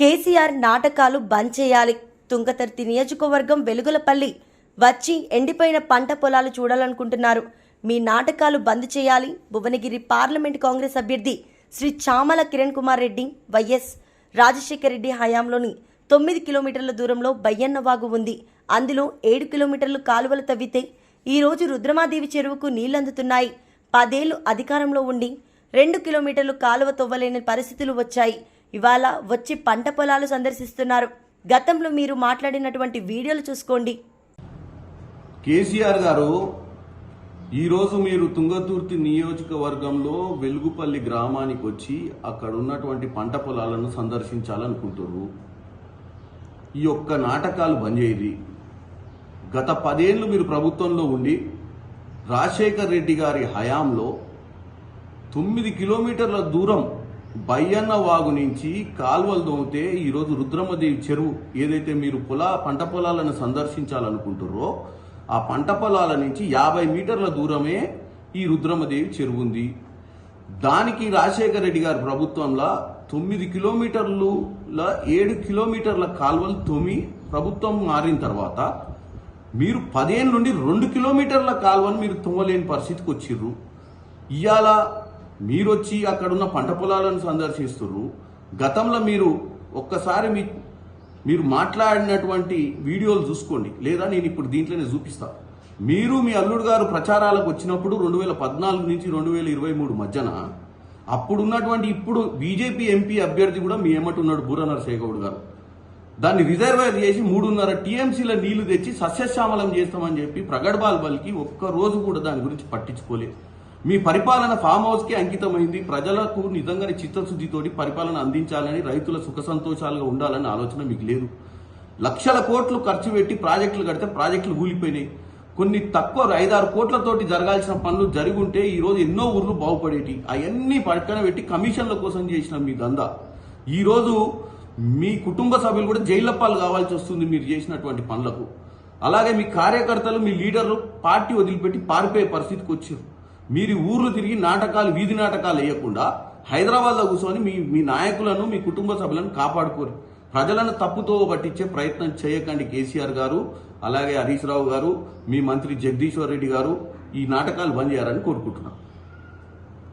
కేసీఆర్ నాటకాలు బంద్ చేయాలి. తుంగతర్తి నియోజకవర్గం వెలుగులపల్లి వచ్చి ఎండిపోయిన పంట పొలాలు చూడాలనుకుంటున్నారు. మీ నాటకాలు బంద్ చేయాలి. భువనగిరి పార్లమెంట్ కాంగ్రెస్ అభ్యర్థి శ్రీ చామల కిరణ్ కుమార్ రెడ్డి వైఎస్ రాజశేఖర రెడ్డి హయాంలోని తొమ్మిది కిలోమీటర్ల దూరంలో బయ్యన్నవాగు ఉంది. అందులో ఏడు కిలోమీటర్లు కాలువలు తవ్వితే ఈరోజు రుద్రమాదేవి చెరువుకు నీళ్ళందుతున్నాయి పదేళ్ళు అధికారంలో ఉండి రెండు కిలోమీటర్లు కాలువ తవ్వలేని పరిస్థితులు వచ్చాయి. ఇవాళ వచ్చి పంట పొలాలు సందర్శిస్తున్నారు. గతంలో మీరు మాట్లాడినటువంటి వీడియోలు చూసుకోండి. కేసీఆర్ గారు ఈరోజు మీరు తుంగతుర్తి నియోజకవర్గంలో వెలుగుపల్లి గ్రామానికి వచ్చి అక్కడ ఉన్నటువంటి పంట పొలాలను సందర్శించాలనుకుంటున్నారు ఈ యొక్క నాటకాలు బంద్ చేయరి గత పదేళ్ళు మీరు ప్రభుత్వంలో ఉండి రాజశేఖర్ రెడ్డి గారి హయాంలో తొమ్మిది కిలోమీటర్ల దూరం బయ్యన్న వాగు నుంచి కాల్వలు దోమితే ఈరోజు రుద్రమదేవి చెరువు. ఏదైతే మీరు పొలా పంట పొలాలను సందర్శించాలనుకుంటారో ఆ పంట పొలాల నుంచి యాభై మీటర్ల దూరమే ఈ రుద్రమదేవి చెరువు ఉంది దానికి రాజశేఖర రెడ్డి గారి ప్రభుత్వంలో తొమ్మిది కిలోమీటర్లు ఏడు కిలోమీటర్ల కాల్వలు తొమ్మి ప్రభుత్వం మారిన తర్వాత మీరు పదిహేను నుండి రెండు కిలోమీటర్ల కాల్వను మీరు తొమ్మలేని పరిస్థితికి వచ్చిర్రు. ఇవాళ మీరు వచ్చి అక్కడున్న పంట పొలాలను సందర్శిస్తున్నారు గతంలో మీరు ఒక్కసారి మీ మీరు మాట్లాడినటువంటి వీడియోలు చూసుకోండి. లేదా నేను ఇప్పుడు దీంట్లోనే చూపిస్తా. మీరు మీ అల్లుడు గారు ప్రచారాలకు వచ్చినప్పుడు రెండు వేల పద్నాలుగు నుంచి రెండు వేల ఇరవై మూడు మధ్యన అప్పుడున్నటువంటి ఇప్పుడు బీజేపీ ఎంపీ అభ్యర్థి కూడా మీ ఏమంటున్నాడు బూర నరసేగౌడ్ గారు. దాన్ని రిజర్వైర్ చేసి మూడున్నర టీఎంసీల నీళ్ళు తెచ్చి సస్యశ్యామలం చేస్తామని చెప్పి ప్రగడ్బాల్ బల్కి ఒక్క రోజు కూడా దాని గురించి పట్టించుకోలేదు మీ పరిపాలన ఫామ్ హౌస్కి అంకితమైంది. ప్రజలకు నిజంగానే చిత్తశుద్ధితోటి పరిపాలన అందించాలని రైతుల సుఖ సంతోషాలుగా ఉండాలని ఆలోచన మీకు లేదు. లక్షల కోట్లు ఖర్చు పెట్టి ప్రాజెక్టులు కడితే ప్రాజెక్టులు కూలిపోయినాయి. కొన్ని తక్కువ ఐదారు కోట్లతోటి జరగాల్సిన పనులు జరుగుంటే ఉంటే ఎన్నో ఊర్లు బాగుపడేటి. అవన్నీ పక్కన పెట్టి కమిషన్ల కోసం చేసిన మీ దందా. ఈరోజు మీ కుటుంబ సభ్యులు కూడా జైలప్పాలు పాలు కావాల్సి వస్తుంది మీరు చేసినటువంటి పనులకు. అలాగే మీ కార్యకర్తలు మీ లీడర్లు పార్టీ వదిలిపెట్టి పారిపోయే పరిస్థితికి వచ్చారు. మీరు ఊర్లు తిరిగి నాటకాలు వీధి నాటకాలు వేయకుండా హైదరాబాద్లో కూర్చొని మీ మీ నాయకులను మీ కుటుంబ సభ్యులను కాపాడుకోరు. ప్రజలను తప్పుతో పట్టించే ప్రయత్నం చేయకండి కేసీఆర్ గారు అలాగే హరీష్ రావు గారు మీ మంత్రి జగదీశ్వర్ రెడ్డి గారు. ఈ నాటకాలు బంద్ చేయాలని కోరుకుంటున్నాను